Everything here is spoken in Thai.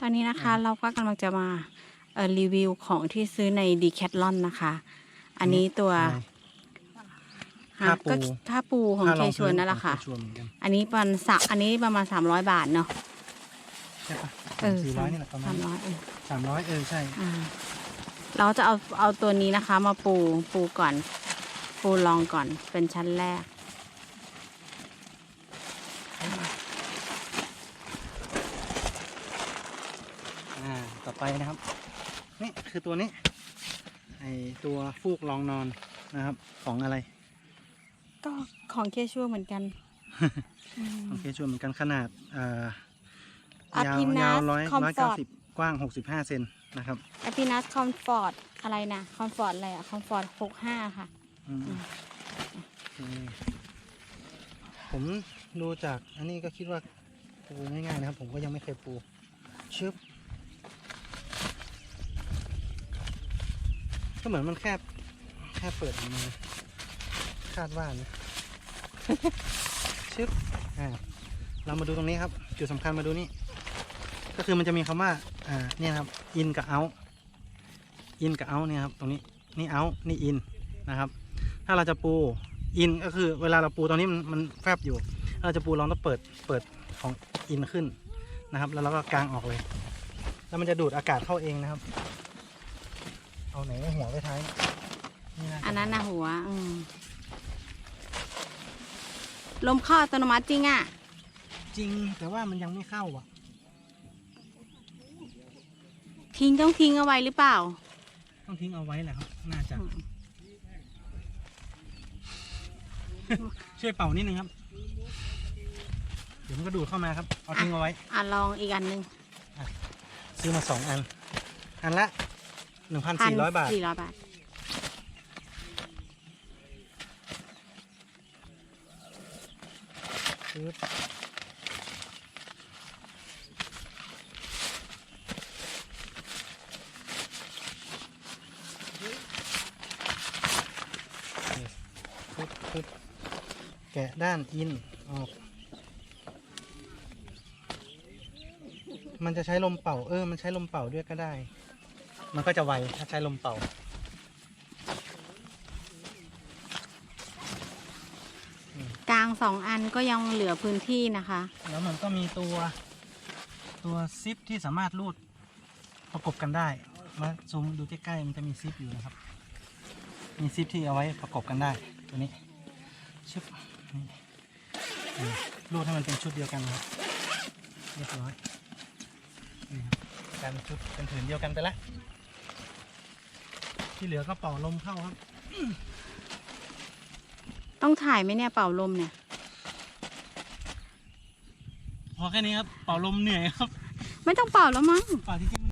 ตอนนี้นะคะเราก็กำลังจะมาเอ่อรีวิวของที่ซื้อในดีแคทลอนนะคะ อันนี้ตัวผ้าปูก็ผ้าปูของผ้าเครองชวนนั่นแหละค่ะของเคชวนเหมือนกันอันนี้ประมาณสักอันนี้ประมาณสามร้อยบาทเนาะใช่ปะเออสี่ร้อยนี่แหละประมาสาณมร้อยเออสามร้อยเออใช่อ่าเราจะเอาเอาตัวนี้นะคะ มาปูปูก่อน ปูลองก่อนเป็นชั้นแรก อ่า ต่อไปนะครับ นี่คือตัวนี้ไอตัวฟูกรองนอนนะครับ ของอะไร ก็ของเคชัวเหมือนกันอืมของเคชวนเหมือนกันขนาดอ่ายาว Apinas ยาวร้อย Comfort ร้อยเก้าสิบกว้างหกสิบห้าเซนนะครับแอป i นัสคอมฟอร์ตอะไรนะคอมฟอร์ตอะไรอะคอมฟอร์ตหกห้าค่ะอืมอืมโอเคผมดูจากอันนี้ก็คิดว่าปูง่ายๆนะครับ ผมก็ยังไม่เคยปูชึบ ก็เหมือนมันแค่แค่เปิดออกมาคาดว่านะชึบอ่าเรามาดูตรงนี้ครับ จุดสำคัญมาดูนี่ก็คือมันจะมีคำว่าอ่าเนี่ยนะครับ in กับ out in กับ out เนี่ยครับตรงนี้นี่ out นี่ in นะครับ ถ้าเราจะปู in ก็คือเวลาเราปูตอนนี้มันมันแฟบอยู่ถ้าเราจะปูเราต้องเปิดเปิดของ in ขึ้นนะครับ แล้วเราก็กางออกเลย แล้วมันจะดูดอากาศเข้าเองนะครับ เอาไหนหัวไปท้ายนี่นะอันนั้นนะหัวอืมลมเข้าอัตโนมัติจริงอะจริงแต่ว่ามันยังไม่เข้าอะ ทิ้งต้องทิ้งเอาไว้หรือเปล่า ต้องทิ้งเอาไว้แหละครับ น่าจะ อืม ช่วยเป่านิดนึงครับ เดี๋ยวมันก็ดูดเข้ามาครับ เอาทิ้งเอาไว้ อะลองอีกอันหนึ่งซื้อมาสองอัน อันละ หนึ่งพันสี่ร้อยบาท สี่ร้อยบาท ปึ๊บปึ๊บปึ๊บแกะด้านอินออก มันจะใช้ลมเป่า เออ มันใช้ลมเป่าด้วยก็ได้ มันก็จะไวถ้าใช้ลมเป่า กลางสองอันก็ยังเหลือพื้นที่นะคะ แล้วมันก็มีตัวตัวซิปที่สามารถรูดประกบกันได้ มาซูมดูใกล้ๆมันจะมีซิปอยู่นะครับ มีซิปที่เอาไว้ประกบกันได้ ตัวนี้ชึบนี่นี่รูดให้มันเป็นชุดเดียวกันนะครับเรียบร้อยนี่ครับกันชุดเป็นผืนเดียวกันไปแล้ว ที่เหลือก็เป่าลมเข้าครับ ต้องถ่ายไหมเนี่ยเป่าลมเนี่ย พอแค่นี้ครับ เป่าลมเหนื่อยครับ ไม่ต้องเป่าแล้วมั้งเป่าจริงๆ